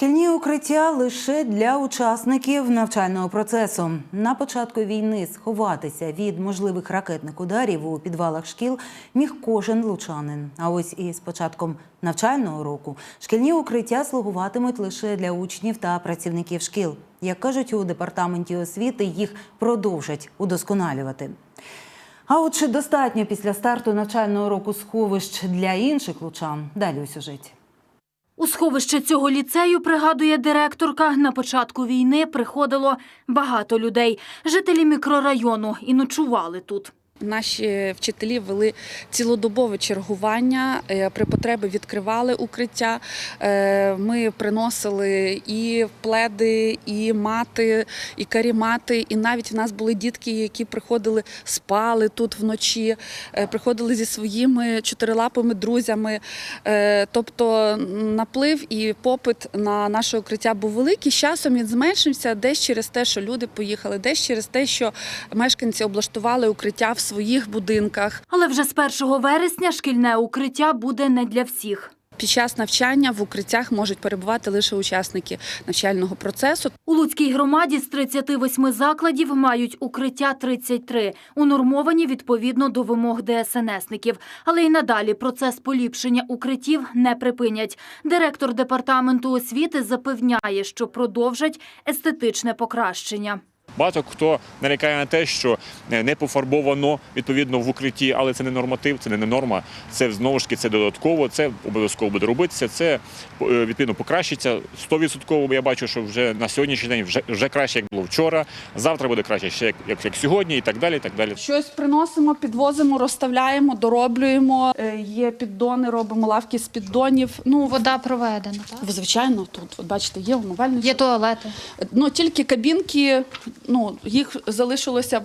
Шкільні укриття лише для учасників навчального процесу. На початку війни сховатися від можливих ракетних ударів у підвалах шкіл міг кожен лучанин. А ось із початком навчального року шкільні укриття слугуватимуть лише для учнів та працівників шкіл. Як кажуть у департаменті освіти, їх продовжать удосконалювати. А от чи достатньо після старту навчального року сховищ для інших лучан? Далі у сюжеті. У сховище цього ліцею, пригадує директорка, на початку війни приходило багато людей. Жителі мікрорайону і ночували тут. Наші вчителі вели цілодобове чергування. е, При потребі відкривали укриття. Е, Ми приносили і пледи, і мати, і карімати. І навіть в нас були дітки, які приходили, спали тут вночі, е, приходили зі своїми чотирилапими друзями. Тобто наплив і попит на наше укриття був великий. З часом він зменшився десь через те, що люди поїхали, десь через те, що мешканці облаштували укриття в своїх будинках. Але вже з 1 вересня шкільне укриття буде не для всіх. Під час навчання в укриттях можуть перебувати лише учасники навчального процесу. У Луцькій громаді з 38 закладів мають укриття 33, унормовані відповідно до вимог ДСНСників. Але й надалі процес поліпшення укриттів не припинять. Директор департаменту освіти запевняє, що продовжать естетичне покращення. Багато хто нарікає на те, що е, не пофарбовано відповідно в укритті, але це не норматив, це не норма. Це знову ж таки це додатково, це обов'язково буде робитися. Це е, відповідно покращиться 100%. бо Я бачу, що вже на сьогоднішній день вже, вже краще, як було вчора. Завтра буде краще ще як, як, як сьогодні, і так далі. І так далі. Щось приносимо, підвозимо, розставляємо, дороблюємо. Е, Є піддони, робимо лавки з піддонів. Ну Вода проведена, так? звичайно, тут от бачите, є умивальник. Є туалети. Ну тільки кабінки, ну їх залишилося б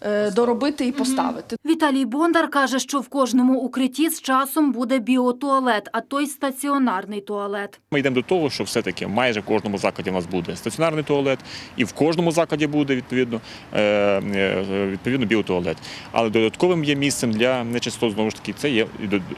е, доробити і поставити. Віталій Бондар каже, що в кожному укритті з часом буде біотуалет, а то й стаціонарний туалет. Ми йдемо до того, що все-таки майже в кожному закладі у нас буде стаціонарний туалет, і в кожному закладі буде відповідно, е, е, відповідно біотуалет. Але додатковим є місцем для нечистот, знову ж таки, це є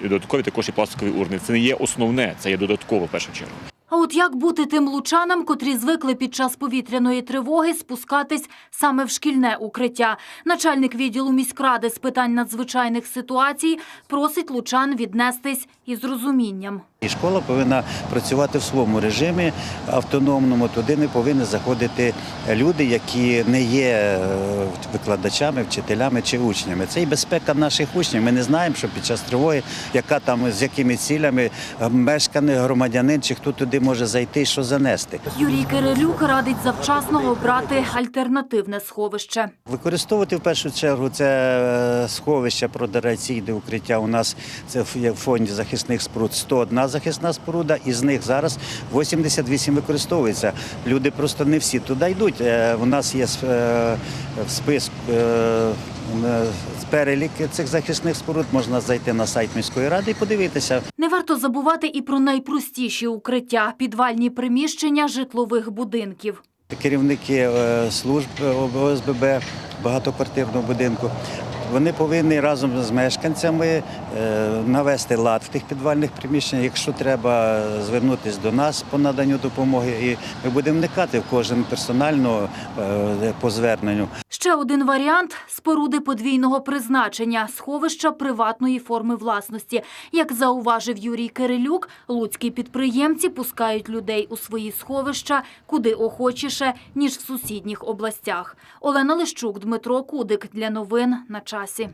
і додаткові також і пластикові урни. Це не є основне, це є додатково в першу чергу. А от як бути тим лучанам, котрі звикли під час повітряної тривоги спускатись саме в шкільне укриття? Начальник відділу міськради з питань надзвичайних ситуацій просить лучан віднестись із розумінням. Школа повинна працювати в своєму режимі автономному. Туди не повинні заходити люди, які не є е, викладачами, вчителями чи учнями. Це і безпека наших учнів. Ми не знаємо, що під час тривоги, яка там з якими цілями е, мешканий громадянин чи хто туди може зайти що занести. Юрій Кирилюк радить завчасно обрати альтернативне сховище. Використовувати в першу чергу це е, сховище протираційне укриття. У нас це в фонді захисних споруд 101 захисна споруда, із них зараз 88 використовується. Люди просто не всі туди йдуть. Е, У нас є е, Перелік цих захисних споруд можна зайти на сайт міської ради і подивитися. Не варто забувати і про найпростіші укриття – підвальні приміщення житлових будинків. керівники е, служб е, ОСББ багатоквартирного будинку. Вони повинні разом з мешканцями е, навести лад в тих підвальних приміщеннях. Якщо треба звернутися до нас по наданню допомоги, і ми будемо вникати в кожен персонально по зверненню. Ще один варіант – споруди подвійного призначення – сховища приватної форми власності. Як зауважив Юрій Кирилюк, луцькі підприємці пускають людей у свої сховища куди охочіше, ніж в сусідніх областях. Олена Лищук, Дмитро Кудик. Для новин на часі.